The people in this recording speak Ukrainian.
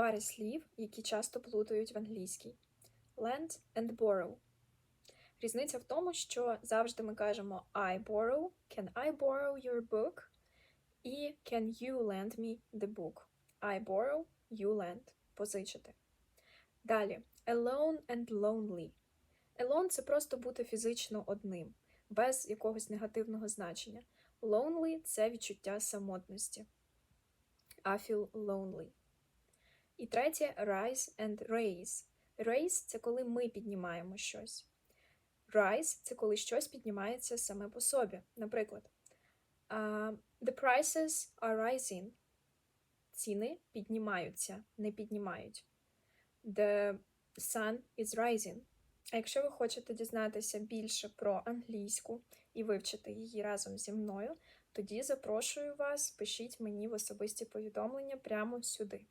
пари слів, які часто плутають в англійській: lend and borrow. Різниця в тому, що завжди ми кажемо I borrow, can I borrow your book? І can you lend me the book? I borrow, you lend. Позичити. Далі alone and lonely. Alone – це просто бути фізично одним, без якогось негативного значення. Lonely – це відчуття самотності. I feel lonely. І третє rise and raise. Raise – це коли ми піднімаємо щось. Rise – це коли щось піднімається саме по собі. Наприклад, uh, the prices are rising. Ціни піднімаються, не піднімають. The sun is rising. А якщо ви хочете дізнатися більше про англійську і вивчити її разом зі мною, тоді запрошую вас, пишіть мені в особисті повідомлення прямо сюди.